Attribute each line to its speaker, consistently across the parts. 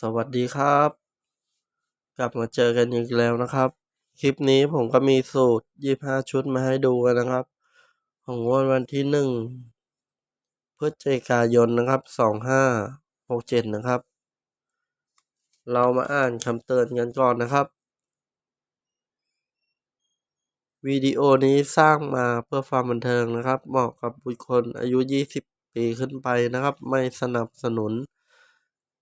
Speaker 1: สวัสดีครับ กลับมาเจอกันอีกแล้วนะครับ คลิปนี้ผมก็มีสูตร 25 ชุดมาให้ดูกันนะครับ ของงวดวันที่ 1 พฤศจิกายนนะครับ 2567 นะครับ เรามาอ่านคำเตือนกันก่อนนะครับ วิดีโอนี้สร้างมาเพื่อความบันเทิงนะครับ เหมาะกับบุคคลอายุ 20 ปีขึ้นไปนะครับ ไม่สนับสนุน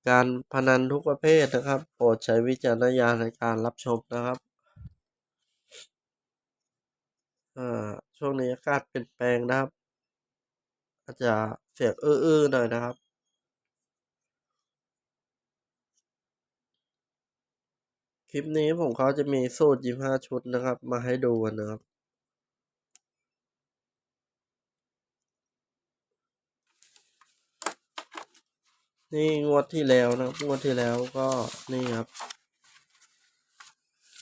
Speaker 1: การพนันทุกประเภทนะครับ โปรดใช้วิจารณญาณในการรับชมนะครับอ่าช่วงนี้อากาศเปลี่ยนแปลงนะครับ อาจจะเสียงอื้อๆหน่อยนะครับคลิปนี้ผมเขาจะมีสูตร 25 ชุดนะครับ มาให้ดูกันนะครับ นี่งวดที่แล้วนะครับงวดที่แล้วก็นี่ครับ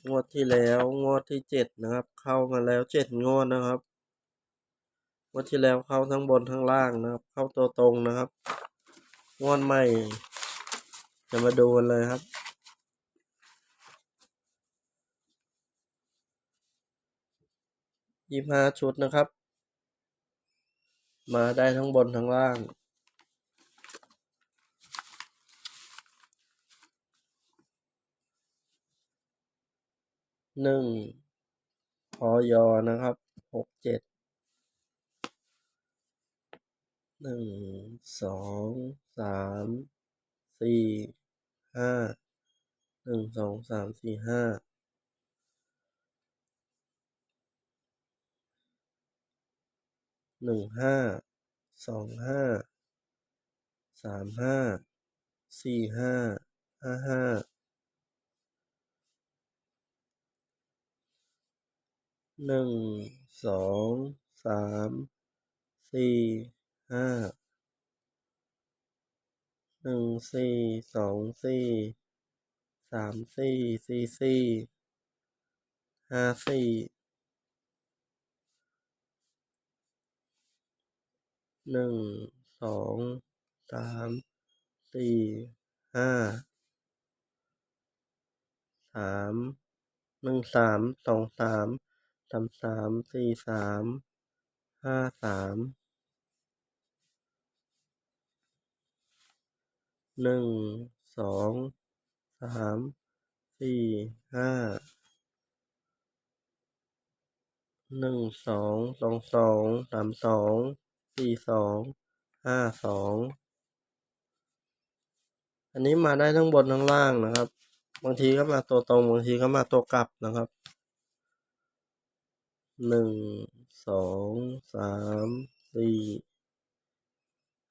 Speaker 1: งวดที่แล้วงวดที่เจ็ดนะครับ เข้ามาแล้วเจ็ดงวดนะครับ งวดที่แล้วเข้าทั้งบนทั้งล่างนะครับ เข้าตัวตรงนะครับ งวดใหม่ จะมาดูกันเลยครับยี่ห้าชุดนะครับ มาได้ทั้งบนทั้งล่าง หนึ่งพอยอนะครับหกเจ็ดหนึ่งสองสามสี่ห้าหนึ่งสองสามสี่ห้าหนึ่งห้าสองห้าสามห้าสี่ห้าห้าห้า หนึ่งสองสามสี่ห้าหนึ่งสี่สองสี่สามสี่สี่สี่ห้าสี่หนึ่งสองสามสี่ห้าสามหนึ่งสามสองสาม สามสามสี่สามห้าสามหนึ่งสองสามสี่ห้าหนึ่งสองสองสองสามสองสี่สองห้าสองอันนี้มาได้ทั้งบนทั้งล่างนะครับ บางทีก็มาตัวตรงบางทีก็มาตัวกลับนะครับ หนึ่งสองสามสี่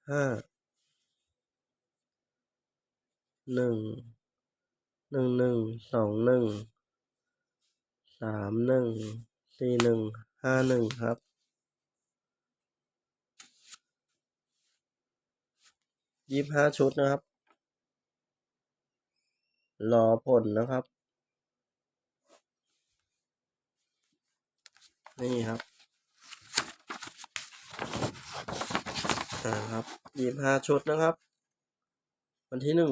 Speaker 1: ห้าหนึ่งหนึ่งหนึ่งสองหนึ่งสามหนึ่งสี่หนึ่งห้าหนึ่งครับยี่ห้าชุดนะครับ รอผลนะครับ นี่ครับอ่าครับยี่สิบห้าชุดนะครับ วันที่หนึ่ง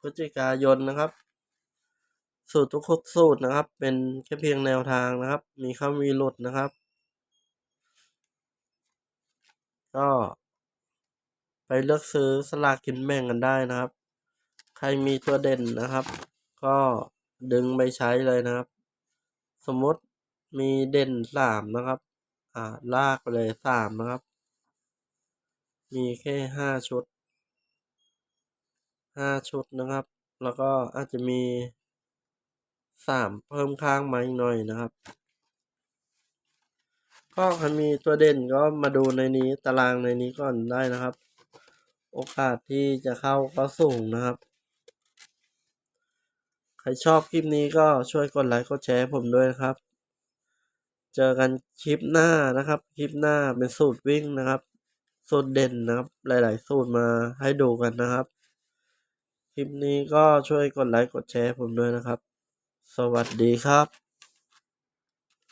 Speaker 1: พฤศจิกายนนะครับ สูตรทุกสูตรนะครับ เป็นแค่เพียงแนวทางนะครับ มีข้ามีหลุดนะครับ ก็ไปเลือกซื้อสลากกินแบ่งกันได้นะครับ ใครมีตัวเด่นนะครับ ก็ดึงไปใช้เลยนะครับ สมมติ มีเด่นสามนะครับ อ่า ลากไปเลยสามนะครับ มีแค่ห้าชุดห้าชุดนะครับ แล้วก็อาจจะมีสามเพิ่มข้างมาอีกหน่อยนะครับ ก็ใครมีตัวเด่นก็มาดูในนี้ตารางในนี้ก่อนได้นะครับ โอกาสที่จะเข้าก็สูงนะครับ ใครชอบคลิปนี้ก็ช่วยกดไลค์กดแชร์ผมด้วยนะครับ เจอกันคลิปหน้านะครับ คลิปหน้าเป็นสูตรวิ่งนะครับ สูตรเด่นนะครับ หลาย ๆ สูตรมาให้ดูกันนะครับ คลิปนี้ก็ช่วยกดไลค์กดแชร์ผมด้วยนะครับ สวัสดีครับ